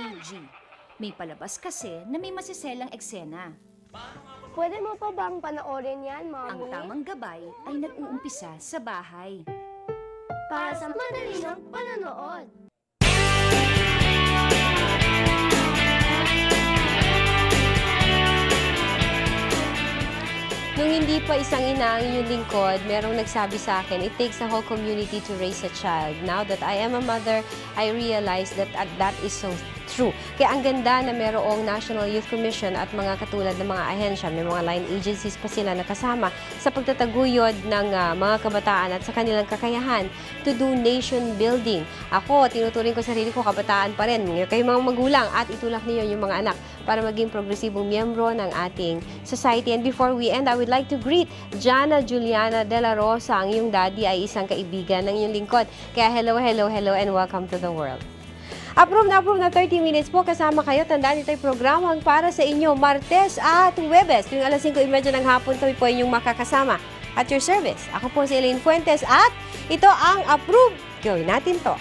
PG. May palabas kasi na may masiselang eksena. Pwede mo pa bang panoorin yan, Mommy? Ang tamang gabay ay nag-uumpisa sa bahay. Para sa madali ng panonood. Nung hindi pa isang ina ang inyong lingkod, merong nagsabi sa akin, it takes a whole community to raise a child. Now that I am a mother, I realize that uh, that is so true. Kaya ang ganda na merong National Youth Commission at mga katulad ng mga ahensya, may mga line agencies pa sila nakasama sa pagtataguyod ng uh, mga kabataan at sa kanilang kakayahan to do nation building. Ako, tinuturing ko sarili ko kabataan pa rin. Kayo mga magulang at itulak niyo yung mga anak para maging progresibong miyembro ng ating society. And before we end, I would like to greet Jana Juliana De La Rosa. Ang iyong daddy ay isang kaibigan ng iyong lingkod. Kaya hello, hello, hello, and welcome to the world. Approve na approve na 30 minutes po kasama kayo. Tandaan ito ay programang para sa inyo Martes at Huwebes. Tuwing alas 5.30 ng hapon, kami po inyong makakasama at your service. Ako po si Elaine Fuentes at ito ang Approve. Gawin natin to.